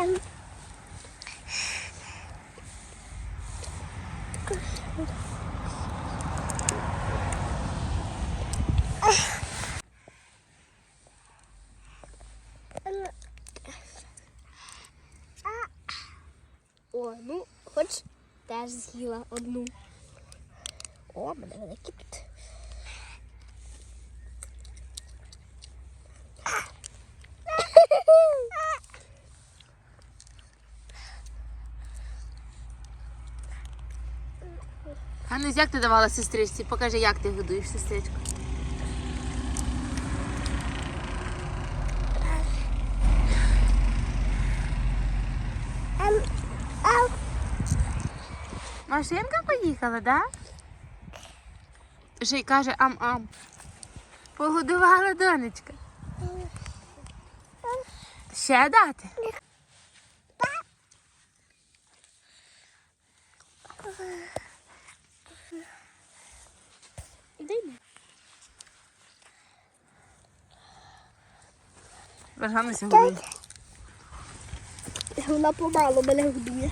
О, ну, хоч теж з'їла одну. О, мене великі тут. Ганнусь, як ти давала сестричці? Покажи, як ти годуєш сестричку. Машинка поїхала, да? Ще й каже ам-ам. Погодувала донечка. Ще дати? Іди. Вона помало мене годує.